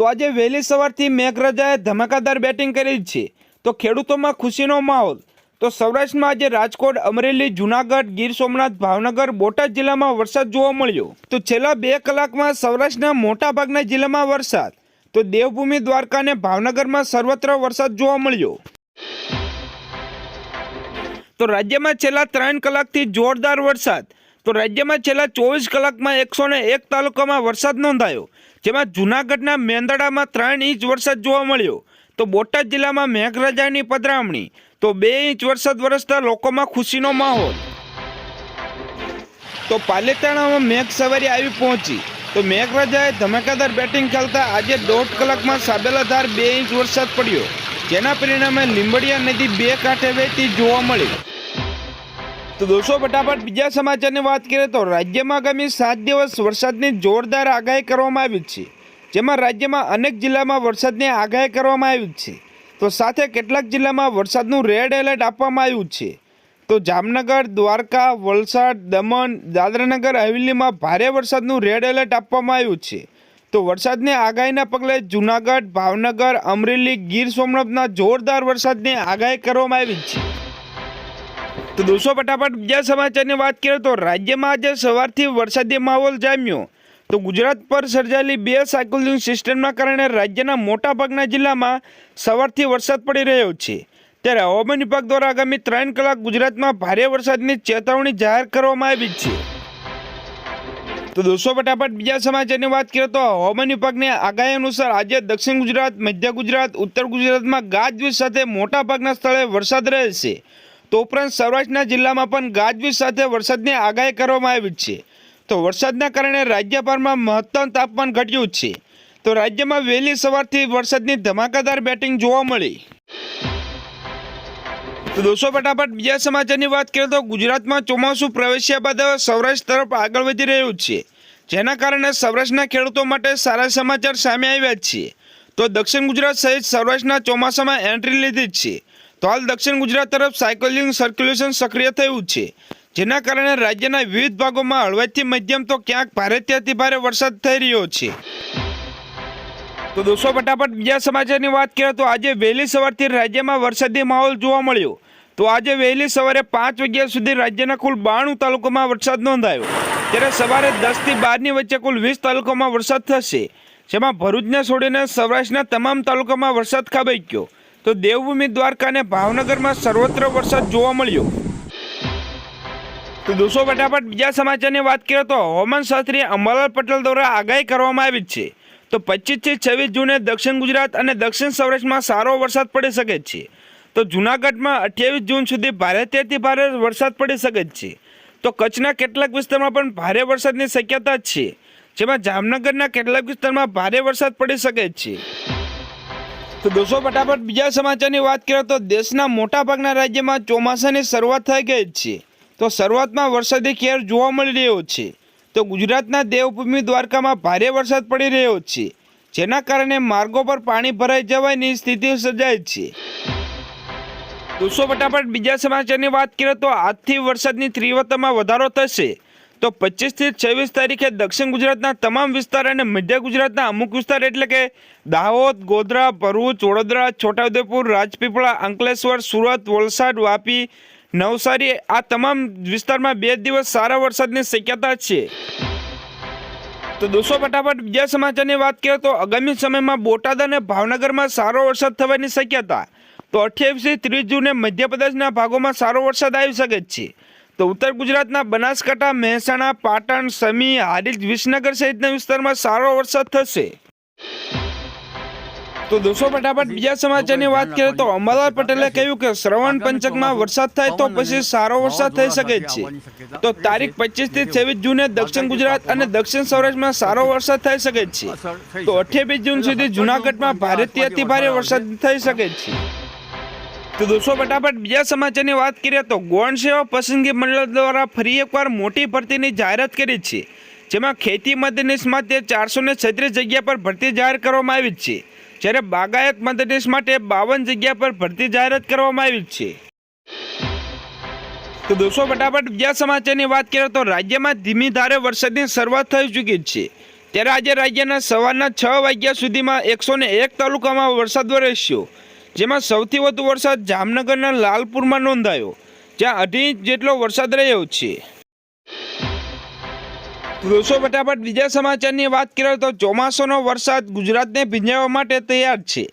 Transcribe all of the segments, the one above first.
તો આજે વહેલી સવારથી મેઘરાજાએ ધમાકાદાર બેટિંગ કરી છે. તો ખેડૂતોમાં ખુશીનો માહોલ. તો સૌરાષ્ટ્રમાં આજે રાજકોટ, અમરેલી, જુનાગઢ, ગીર સોમનાથ, ભાવનગર, બોટાદ જિલ્લામાં વરસાદ જોવા મળ્યો. તો છેલ્લા બે કલાકમાં સૌરાષ્ટ્રના મોટાભાગના જિલ્લામાં વરસાદ. તો દેવભૂમિ, દ્વારકા અને ભાવનગરમાં સર્વત્ર વરસાદ જોવા મળ્યો. તો રાજ્યમાં છેલ્લા ત્રણ કલાકથી જોરદાર વરસાદ. તો રાજ્યમાં છેલ્લા ચોવીસ કલાકમાં એકસો એક તાલુકામાં વરસાદ નોંધાયો. જેમાં જૂનાગઢના મેંદડામાં ત્રણ ઇંચ વરસાદ જોવા મળ્યો. તો બોટાદ જિલ્લામાં મેઘરાજાની પધરામણી. તો બે ઇંચ વરસાદ વરસતા લોકોમાં ખુશીનો માહોલ. તો પાલીતાણામાં મેઘ સવારી આવી પહોંચી. તો મેઘરાજાએ ધમાકાદાર બેટિંગ ખેલતા આજે દોઢ કલાકમાં સાબેલાધાર બે ઇંચ વરસાદ પડ્યો. જેના પરિણામે લીંબડિયા નદી બે કાંઠે વહેતી જોવા મળી. તો દોસ્તો, ફટાફટ બીજા સમાચારની વાત કરીએ તો રાજ્યમાં આગામી સાત દિવસ વરસાદની જોરદાર આગાહી કરવામાં આવી છે. જેમાં રાજ્યમાં અનેક જિલ્લામાં વરસાદની આગાહી કરવામાં આવી છે. તો સાથે કેટલાક જિલ્લામાં વરસાદનું રેડ એલર્ટ આપવામાં આવ્યું છે. તો જામનગર, દ્વારકા, વલસાડ, દમણ, દાદરાનગર હવેલીમાં ભારે વરસાદનું રેડ એલર્ટ આપવામાં આવ્યું છે. તો વરસાદની આગાહીના પગલે જૂનાગઢ, ભાવનગર, અમરેલી, ગીર સોમનાથના જોરદાર વરસાદની આગાહી કરવામાં આવી છે. તો દોસ્તો, ફટાફટ બીજા સમાચારની વાત કરીએ તો રાજ્યમાં આજે સવારથી વરસાદી માહોલ જામ્યો. તો ગુજરાત પર સર્જાયેલી બે સાયકલિંગ સિસ્ટમના કારણે રાજ્યના મોટાભાગના જિલ્લામાં સવારથી વરસાદ પડી રહ્યો છે. ત્યારે હવામાન વિભાગ દ્વારા આગામી ત્રણ કલાક ગુજરાતમાં ભારે વરસાદની ચેતવણી જાહેર કરવામાં આવી છે. તો દોસ્તો, ફટાફટ બીજા સમાચારની વાત કરીએ તો હવામાન વિભાગની આગાહી અનુસાર આજે દક્ષિણ ગુજરાત, મધ્ય ગુજરાત, ઉત્તર ગુજરાતમાં ગાજવીજ સાથે મોટાભાગના સ્થળે વરસાદ રહેશે. તો ઉપરાંત સૌરાષ્ટ્રના જિલ્લામાં પણ ગાજવીજ સાથે વરસાદની આગાહી કરવામાં આવી છે. તો વરસાદના કારણે રાજ્યભરમાં મહત્તમ તાપમાન ઘટ્યું છે. તો રાજ્યમાં વહેલી સવારથી વરસાદની ધમાકાદાર બેટિંગ જોવા મળી. તો દોસ્તો, ફટાફટ બીજા સમાચારની વાત કરીએ તો ગુજરાતમાં ચોમાસું પ્રવેશ્યા બાદ સૌરાષ્ટ્ર તરફ આગળ વધી રહ્યું છે. જેના કારણે સૌરાષ્ટ્રના ખેડૂતો માટે સારા સમાચાર સામે આવ્યા છે. તો દક્ષિણ ગુજરાત સહિત સૌરાષ્ટ્રના ચોમાસામાં એન્ટ્રી લીધી છે. તો હાલ દક્ષિણ ગુજરાત તરફ સાયકલિંગ સર્ક્યુલેશન સક્રિય થયું છે. જેના કારણે રાજ્યના વિવિધ ભાગોમાં હળવાથી મધ્યમ તો ક્યાંક ભારેથી અતિ ભારે વરસાદ થઈ રહ્યો છે. તો દોસ્તો, ફટાફટ બીજા સમાચારની વાત કરીએ તો આજે વહેલી સવારથી રાજ્યમાં વરસાદી માહોલ જોવા મળ્યો. તો આજે વહેલી સવારે પાંચ વાગ્યા સુધી રાજ્યના કુલ બાણું તાલુકામાં વરસાદ નોંધાયો. ત્યારે સવારે દસથી બારની વચ્ચે કુલ વીસ તાલુકામાં વરસાદ થશે. જેમાં ભરૂચને છોડીને સૌરાષ્ટ્રના તમામ તાલુકામાં વરસાદ ખાબક્યો. ગયો તો દેવભૂમિ દ્વારકા અને ભાવનગરમાં સર્વત્ર વરસાદ જોવા મળ્યો. તો દોસ્તો, ફટાફટ બીજા સમાચારની વાત કરીએ તો હવામાન શાસ્ત્રી અંબાલાલ પટેલ દ્વારા આગાહી કરવામાં આવી છે. તો પચીસથી છવ્વીસ જૂને દક્ષિણ ગુજરાત અને દક્ષિણ સૌરાષ્ટ્રમાં સારો વરસાદ પડી શકે છે. તો જૂનાગઢમાં અઠ્યાવીસ જૂન સુધી ભારેથી ભારે વરસાદ પડી શકે છે. તો કચ્છના કેટલાક વિસ્તારમાં પણ ભારે વરસાદની શક્યતા છે. જેમાં જામનગરના કેટલાક વિસ્તારમાં ભારે વરસાદ પડી શકે છે. તો દોસ્તો, ફટાફટ બીજા સમાચારની વાત કરીએ તો દેશના મોટાભાગના રાજ્યમાં ચોમાસાની શરૂઆત થઈ ગઈ છે. તો શરૂઆતમાં વરસાદી ખેર જોવા મળી રહ્યો છે. તો ગુજરાતના દેવભૂમિ દ્વારકામાં ભારે વરસાદ પડી રહ્યો છે. જેના કારણે માર્ગો પર પાણી ભરાઈ જવાની સ્થિતિ સર્જાય છે. દોસ્તો, ફટાફટ બીજા સમાચારની વાત કરીએ તો આજથી વરસાદની તીવ્રતામાં વધારો થશે. તો પચીસથી છવ્વીસ તારીખે દક્ષિણ ગુજરાતના તમામ વિસ્તાર અને મધ્ય ગુજરાતના અમુક વિસ્તાર એટલે કે દાહોદ, ગોધરા, ભરૂચ, વડોદરા, છોટાઉદેપુર, રાજપીપળા, અંકલેશ્વર, સુરત, વલસાડ, વાપી, નવસારી આ તમામ વિસ્તારમાં બે દિવસ સારા વરસાદની શક્યતા છે. તો દોસ્તો, ફટાફટ બીજા સમાચારની વાત કરીએ તો આગામી સમયમાં બોટાદ અને ભાવનગરમાં સારો વરસાદ થવાની શક્યતા. તો અઠ્યાવીસથી ત્રીસ જૂને મધ્યપ્રદેશના ભાગોમાં સારો વરસાદ આવી શકે છે. તો ઉત્તર ગુજરાતના બનાસકાંઠા મહેસાણા પાટણ સમી હારીજ વિસનગર સહિતના વિસ્તારમાં સારો વરસાદ થશે. તો દોસ્તો ફટાફટ બીજા સમાચારની વાત કરીએ તો અંબાલાલ પટેલે કહ્યું કે શ્રવણ પંચકમાં વરસાદ થાય તો પછી સારો વરસાદ થઈ શકે છે. તો તારીખ પચીસથી છવ્વીસ જૂને દક્ષિણ ગુજરાત અને દક્ષિણ સૌરાષ્ટ્રમાં સારો વરસાદ થઈ શકે છે. તો અઠ્યાવીસ જૂન સુધી જૂનાગઢમાં ભારેથી અતિ ભારે વરસાદ થઈ શકે છે. તો દોસ્તો, ફટાફટ બીજા સમાચારની વાત કરીએ તો ગૌણ સેવા પસંદગી મંડળ દ્વારા ફરી એકવાર મોટી ભરતીની જાહેરાત કરી છે, જેમાં ખેતી મદદનીશ માટે ચારસો ને છત્રીસ જગ્યા પર ભરતી જાહેર કરવામાં આવી છે, જ્યારે બાગાયત મદદનીશ માટે બાવન જગ્યા પર ભરતી જાહેરાત કરવામાં આવી છે. તો દોસ્તો, ફટાફટ બીજા સમાચારની વાત કરીએ તો રાજ્યમાં ધીમી ધારે વરસાદની શરૂઆત થઈ ચૂકી છે, ત્યારે આજે રાજ્યના સવારના છ વાગ્યા સુધીમાં એકસો ને એક તાલુકામાં વરસાદ વરસ્યો જેમાં સૌથી વધુ વરસાદ જામનગરના લાલપુરમાં નોંધાયો. જ્યાં અઢી જેટલો વરસાદ રહ્યો છે. દોસ્તો ફટાફટ બીજા સમાચારની વાત કરીએ તો ચોમાસાનો વરસાદ ગુજરાતને ભીંજાવવા માટે તૈયાર છે.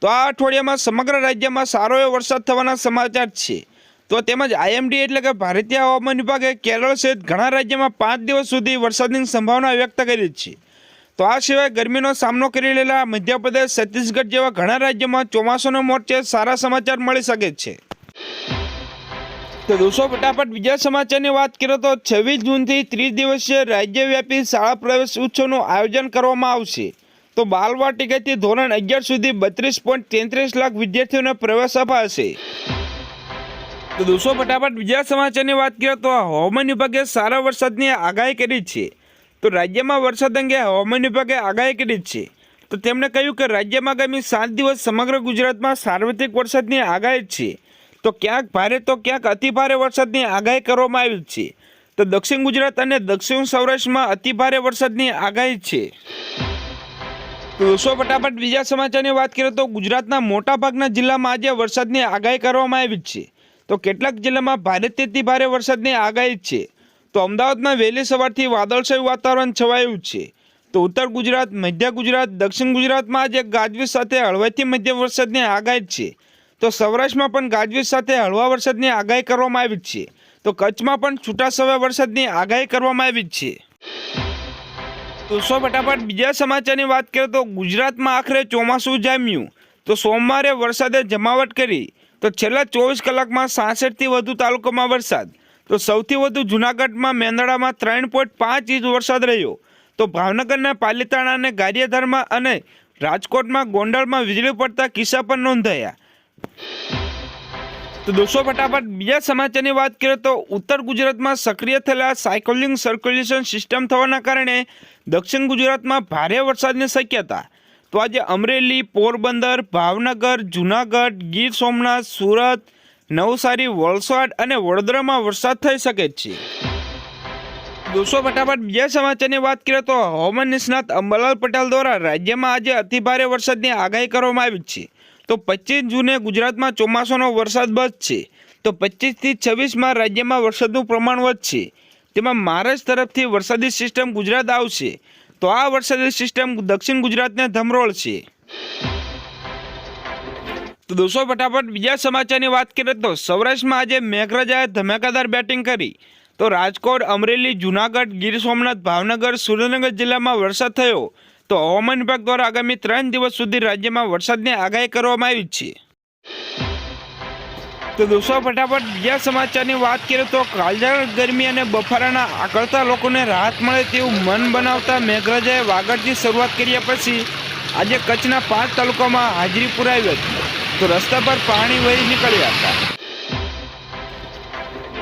તો આ અઠવાડિયામાં સમગ્ર રાજ્યમાં સારો એવો વરસાદ થવાના સમાચાર છે. તો તેમજ આઈએમડી એટલે કે ભારતીય હવામાન વિભાગે કેરળ સહિત ઘણા રાજ્યમાં પાંચ દિવસ સુધી વરસાદની સંભાવના વ્યક્ત કરી છે. તો આ સિવાય ગરમીનો સામનો કરી રહેલા મધ્યપ્રદેશ, છત્તીસગઢ જેવા ઘણા રાજ્યોમાં ચોમાસાનો મોરચે સારા સમાચાર મળી શકે છે. તો દોસ્તો, ફટાફટ બીજા સમાચારની વાત કરીએ તો છવ્વીસ જૂનથી ત્રીસ દિવસીય રાજ્યવ્યાપી શાળા પ્રવેશ ઉત્સવનું આયોજન કરવામાં આવશે. તો બાલવાટિકાથી ધોરણ અગિયાર સુધી બત્રીસ પોઈન્ટ તેત્રીસ લાખ વિદ્યાર્થીઓને પ્રવેશ અપાશે. તો દોસ્તો, ફટાફટ બીજા સમાચારની વાત કરીએ તો હવામાન વિભાગે સારા વરસાદની આગાહી કરી છે. તો રાજ્યમાં વરસાદ અંગે હવામાન વિભાગે આગાહી કરી છે. તો તેમણે કહ્યું કે રાજ્યમાં આગામી સાત દિવસ સમગ્ર ગુજરાતમાં સાર્વત્રિક વરસાદની આગાહી છે. તો ક્યાંક ભારે તો ક્યાંક અતિભારે વરસાદની આગાહી કરવામાં આવી છે. તો દક્ષિણ ગુજરાત અને દક્ષિણ સૌરાષ્ટ્રમાં અતિભારે વરસાદની આગાહી છે. દોસ્તો, ફટાફટ બીજા સમાચારની વાત કરીએ તો ગુજરાતના મોટાભાગના જિલ્લામાં આજે વરસાદની આગાહી કરવામાં આવી છે. તો કેટલાક જિલ્લામાં ભારેથી ભારે વરસાદની આગાહી છે. તો અમદાવાદમાં વહેલી સવારથી વાદળછાયું વાતાવરણ છવાયું છે. તો ઉત્તર ગુજરાત, મધ્ય ગુજરાત, દક્ષિણ ગુજરાતમાં આજે ગાજવીજ સાથે હળવાથી મધ્યમ વરસાદની આગાહી છે. તો સૌરાષ્ટ્રમાં પણ ગાજવીજ સાથે હળવા વરસાદની આગાહી કરવામાં આવી છે. તો કચ્છમાં પણ છૂટાછવાયા વરસાદની આગાહી કરવામાં આવી છે. દોસ્તો ફટાફટ બીજા સમાચારની વાત કરીએ તો ગુજરાતમાં આખરે ચોમાસું જામ્યું. તો સોમવારે વરસાદે જમાવટ કરી. તો છેલ્લા ચોવીસ કલાકમાં સાસઠથી વધુ તાલુકામાં વરસાદ. તો સૌથી વધુ જૂનાગઢમાં મેંદડામાં ત્રણ પોઈન્ટ પાંચ ઇંચ વરસાદ રહ્યો. તો ભાવનગરના પાલીતાણા અને ગારિયાધારમાં અને રાજકોટમાં ગોંડલમાં વીજળી પડતા કિસ્સા પણ નોંધાયા. તો દોસ્તો, ફટાફટ બીજા સમાચારની વાત કરીએ તો ઉત્તર ગુજરાતમાં સક્રિય થયેલા સાયકલિંગ સર્ક્યુલેશન સિસ્ટમ થવાના કારણે દક્ષિણ ગુજરાતમાં ભારે વરસાદની શક્યતા. તો આજે અમરેલી, પોરબંદર, ભાવનગર, જૂનાગઢ, ગીર સોમનાથ, સુરત નવસારી, વલસાડ અને વડોદરામાં વરસાદ થઈ શકે છે. દોસ્તો, ફટાફટ બીજા સમાચારની વાત કરીએ તો હવામાન નિષ્ણાત અંબાલાલ પટેલ દ્વારા રાજ્યમાં આજે અતિભારે વરસાદની આગાહી કરવામાં આવી છે. તો પચીસ જૂને ગુજરાતમાં ચોમાસાનો વરસાદ વધશે તો પચીસથી છવ્વીસમાં રાજ્યમાં વરસાદનું પ્રમાણ વધશે. તેમાં મહારાષ્ટ્ર તરફથી વરસાદી સિસ્ટમ ગુજરાત આવશે. તો આ વરસાદી સિસ્ટમ દક્ષિણ ગુજરાતને ધમરોળશે. તો દોસ્તો ફટાફટ બીજા સમાચારની વાત કરીએ તો સૌરાષ્ટ્રમાં આજે મેઘરાજાએ ધમાકાદાર બેટિંગ કરી. તો રાજકોટ, અમરેલી, જૂનાગઢ, ગીર સોમનાથ, ભાવનગર, સુરેન્દ્રનગર જિલ્લામાં વરસાદ થયો. તો હવામાન વિભાગ દ્વારા આગામી ત્રણ દિવસ સુધી રાજ્યમાં વરસાદની આગાહી કરવામાં આવી છે. તો દોસ્તો ફટાફટ બીજા સમાચારની વાત કરીએ તો કાળઝાળ ગરમી અને બફારાના આકળતા લોકોને રાહત મળે તેવું મન બનાવતા મેઘરાજાએ વાગડથી શરૂઆત કર્યા પછી આજે કચ્છના પાંચ તાલુકામાં હાજરી પુરાવી હતી. તો રસ્તા પર પાણી વહી નીકળ્યા હતા.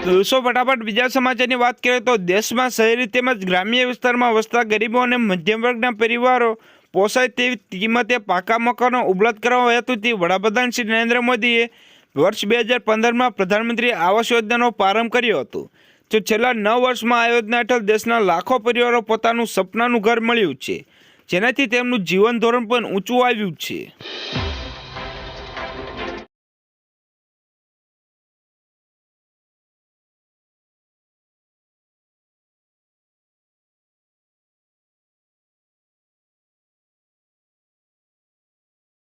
દોસ્તો, ફટાફટ બીજા સમાચારની વાત કરીએ તો દેશમાં શહેરી તેમજ ગ્રામ્ય વિસ્તારમાં વસતા ગરીબો અને મધ્યમ વર્ગના પરિવારો પોસાય તેવી કિંમતે પાકા મકાનો ઉપલબ્ધ કરવા હેતુથી વડાપ્રધાન શ્રી નરેન્દ્ર મોદીએ વર્ષ બે હજાર પંદરમાં પ્રધાનમંત્રી આવાસ યોજનાનો પ્રારંભ કર્યો હતો. જો છેલ્લા નવ વર્ષમાં આ યોજના હેઠળ દેશના લાખો પરિવારો પોતાનું સપનાનું ઘર મળ્યું છે. જેનાથી તેમનું જીવન ધોરણ પણ ઊંચું આવ્યું છે.